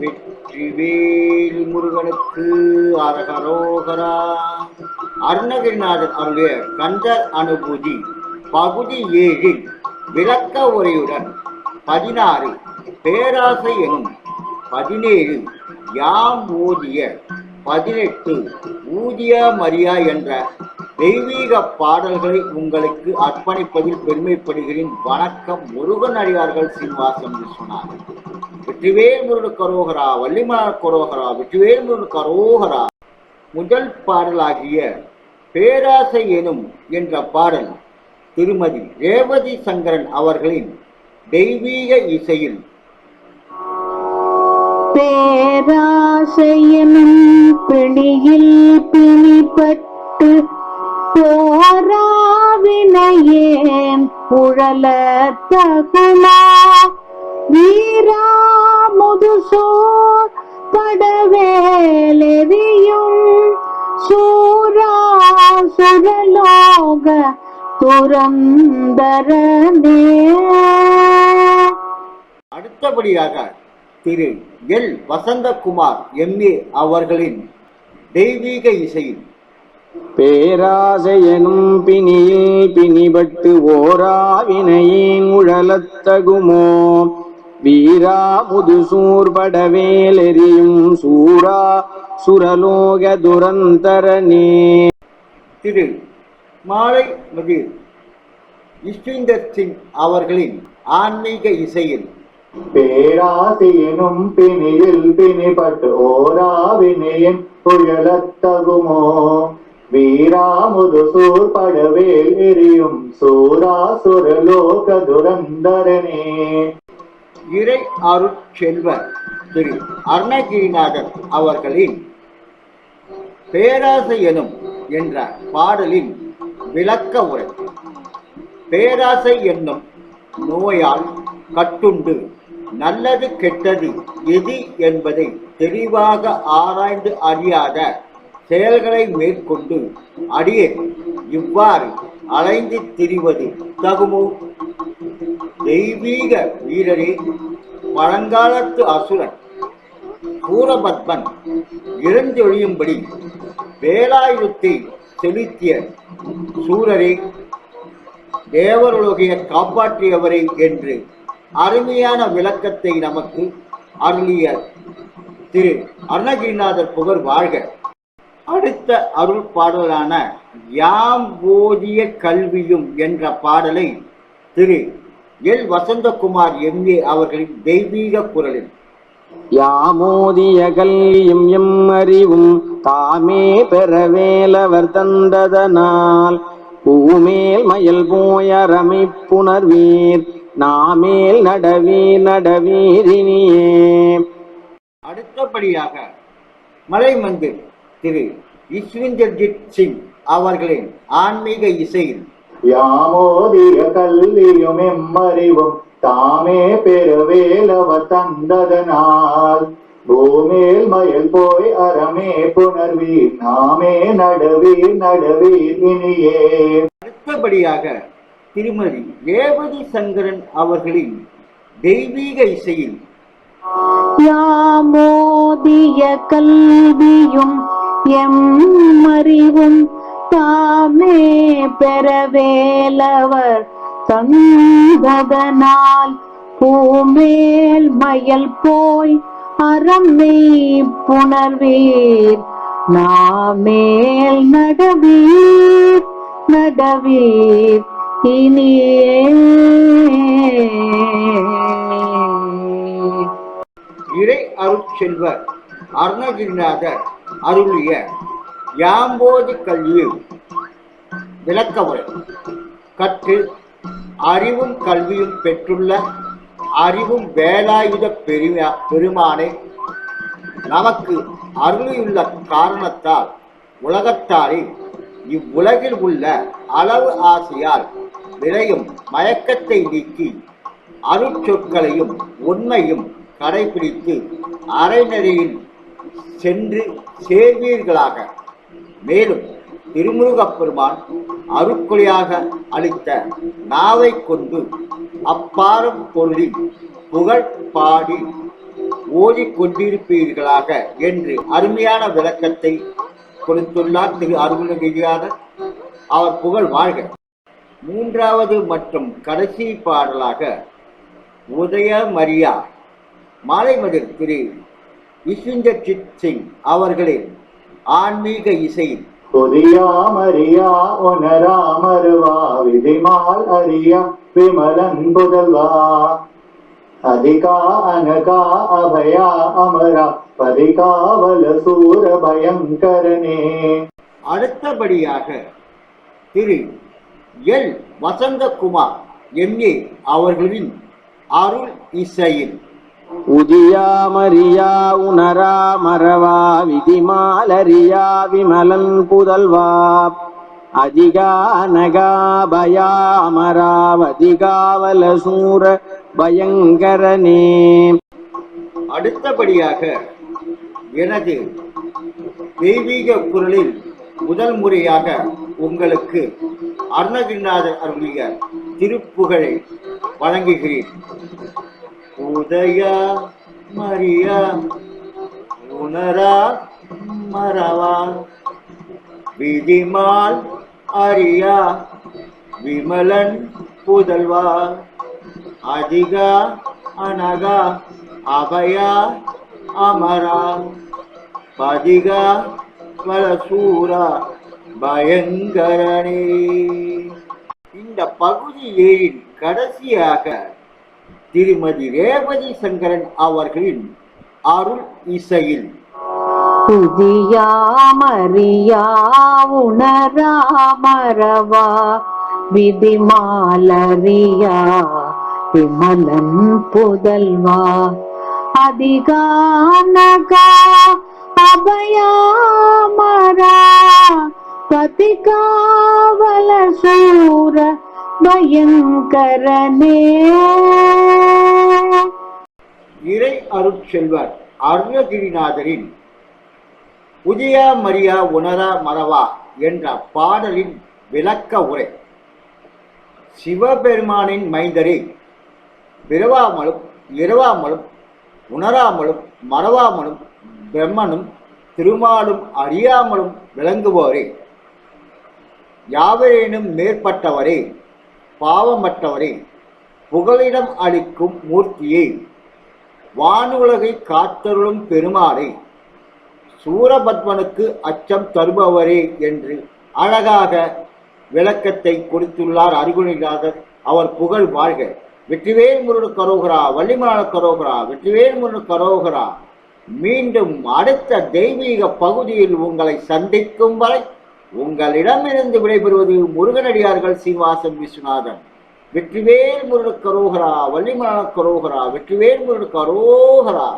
வெற்றிவேல் முருகனுக்கு அரகரோகரா. அருணகிரிநாதன் அருளிய கந்த அனுபூதி பகுதி ஏழில் விளக்க உரையுடன் பதினாறு பேராசை எனும் பதினேழு யாம் ஓதிய பதினெட்டு ஊதிய மரியா என்ற தெய்வீக பாடல்களை உங்களுக்கு அர்ப்பணிப்பதில் பெருமைப்படுகிறேன். வணக்கம் முருகன் அடியார்கள் சீனிவாசன் விஸ்வநாதன் வெற்றிவேல் முருகன் கரோகரா வள்ளிமலர் கரோகரா வெற்றிவேல் முருகன் கரோகரா முதல் பாடலாகிய பேராசை எனும் என்ற பாடல் திருமதி ரேவதி சங்கரன் அவர்களின் தெய்வீக இசையில். பேராசையனும் பிணியில் பிணிப்பட்டு போராவினையே புழல தகுமா வீரா படவேலெறியும் சூரா சுரலோக துரந்தரனே அடுத்தபடியாக திரு எல். வசந்தகுமார் எம்ஏ அவர்களின் தெய்வீக இசையில் பேராசையனும் பிணியில் பிணிபட்டு ஓராவினையின் உழலத்தகுமோ வீரா முதுசூர் படவேலெறியும் சூரா சுரலோக துரந்தரனே திரு மாலை மதிர் இஸ்விந்தர் சிங் அவர்களின் ஆன்மீக இசையில். பேராசையனும் பிணியில் பிணிபட்டு ஓராவினையின் புயலத்தகுமோ. வீராமுது சூர்படவேல் எரியும் சூராசுரலோக துரந்தரனே இறை அருட்செல்வர் திரு அருணகிரிநாதர் அவர்களின் பேராசை எனும் என்ற பாடலின் விளக்க உரை. பேராசை என்னும் நோயால் கட்டுண்டு நல்லது கெட்டது எது என்பதை தெளிவாக ஆராய்ந்து அறியாத செயல்களை மேற்கொண்டு அடியே இவ்வாறு அலைந்து திரிவது தகுமோ? தெய்வீக வீரரே பழங்காலத்து அசுரன் சூரபத்மன் இறந்தொழியும்படி வேலாயுதத்தை செலுத்திய சூரரே தேவருலகைய காப்பாற்றியவரே என்று அருமையான விளக்கத்தை நமக்கு அருளிய திரு அருணகிரிநாதர் புகழ் வாழ்க. அடுத்த அருள் பாடலான யாம் ஓதிய கல்வியும் என்ற பாடலை திரு எல். வசந்தகுமார் எம்ஏ அவர்களின் தெய்வீக குரலில். யாமோதிய கல்வியும் எம் அறிவும் தாமே பெறவேலவர் தந்ததனால். பூமேல் மயல் போயரமை புணர்வீர் நாமேல் நடவீர் நடவீரினியே. அடுத்தபடியாக மலைமந்திர் திரு. இஸ்விந்தர்ஜித் சிங் அவர்களின் ஆன்மீக இசையில். யாமோதிய கல்வியும் எம்மறிவும் தாமே பெருவேலவ தந்ததனால். பூமேல் மயல் போய் அறமே புணர்வீர் நாமே நடவீர் நடவீர் இனியே. அடுத்தபடியாக திருமதி ரேவதி சங்கரன் அவர்களின் தெய்வீக இசையில் யாமோதிய கல்வியும் எம் அறிவும் தாமே பெறவேலவர் தந்ததனால் பூமேல் மயல் போய் அறமே புணர்வீர். நாமேல் நடவீர் நடவீர் இனியே. இறை அருட்செல்வர் அருணகிரிநாதர் அருளிய யாம்போதி கல்வி விளக்க உரை கற்று அறிவும் கல்வியும் பெற்றுள்ள அறிவும் வேலாயுத பெருமா பெருமானை நமக்கு அருளியுள்ள காரணத்தால் உலகத்தாரில் இவ்வுலகில் உள்ள அளவு ஆசையால் விளையும் மயக்கத்தை நீக்கி அருட்சொற்களையும் உண்மையும் கடைபிடித்து அரைநெறியில் சென்று சேர்வீர்களாக. மேலும் திருமுருகப் பெருமான் அருட்கொலையாக அளித்த நாவை கொண்டு அப்பாரம் பொருளில் புகழ் பாடி ஓடிக்கொண்டிருப்பீர்களாக என்று அருமையான விளக்கத்தை கொடுத்துள்ளார் திரு அருணகிரியார் அவர் புகழ் வாழ்க. மூன்றாவது மற்றும் கடைசி பாடலாக உதய மரியா மாலைமதில் திரு விஸ்வந்தர்ஜித் சிங் அவர்களின் ஆன்மீக இசையில் புதியாமறியா உணராமருவா விதிமால் அறியா விமலன் புதல்வா. அதிகா அனகா அபயா அமரா பதிகாவல சூர பயங்கரனே. அடுத்தபடியாக திரு எல். வசந்தகுமார் எம்ஏ அவர்களின் அருள் இசையில். உதியாமரியா உணரா மறவா விதிமாலரியா விமலன் புதல்வா. அதிகா நகா பயா அமராவதிகாவல சூர பயங்கரனே. அடுத்தபடியாக எனது தெய்வீக குரலில் முதல் முறையாக உங்களுக்கு அருணகிரிநாதர் அருளிய திருப்புகழை வழங்குகிறேன். உதயா மரியா உணரா மறவா. விதிமால் அரியா விமலன் புதல்வா. அதிகா அனகா அபயா அமரா. பதிகா வலசூரா பயங்கரணி இந்த பகுதி ஏழின் கடைசியாக திருமதி ரேவதி சங்கரன் அவர்களின் அருள் இசையில். புதியாமறியா உணராமரவா விதிமாலரியா விமலன் புதல்வா. அதிகானகா அபயாமரா பதிகாவல சூர பயங்கரனே இறை அருட்செல்வர் அருணகிரிநாதரின் உதயா மரியா உணரா மறவா என்ற பாடலின் விளக்க உரை. சிவபெருமானின் மைந்தரை பிறவாமலும் இரவாமலும் உணராமலும் மறவாமலும் பிரம்மனும் திருமாலும் அறியாமலும் விளங்குவோரே. யாவரேனும் மேற்பட்டவரே பாவமற்றவரே புகலிடம் அளிக்கும் மூர்த்தியை வானுலகை காத்தருளும் பெருமாளை சூரபத்மனுக்கு அச்சம் தருபவரே என்று அழகாக விளக்கத்தை கொடுத்துள்ளார் அருகுணிநாதர் அவர் புகழ் வாழ்க. வெற்றிவேல் முருடு கரோகரா வள்ளிமலான கரோகரா வெற்றிவேல் முருடு கரோகரா மீண்டும் அடுத்த தெய்வீக பகுதியில் உங்களை சந்திக்கும் வரை உங்களிடமிருந்து விடைபெறுவது முருகனடியார்கள் சீனிவாசன் விஸ்வநாதன். வெற்றிவேல் முருடு கரோகரா வள்ளிமரண கரோகரா வெற்றிவேல் முருடு கரோகரா.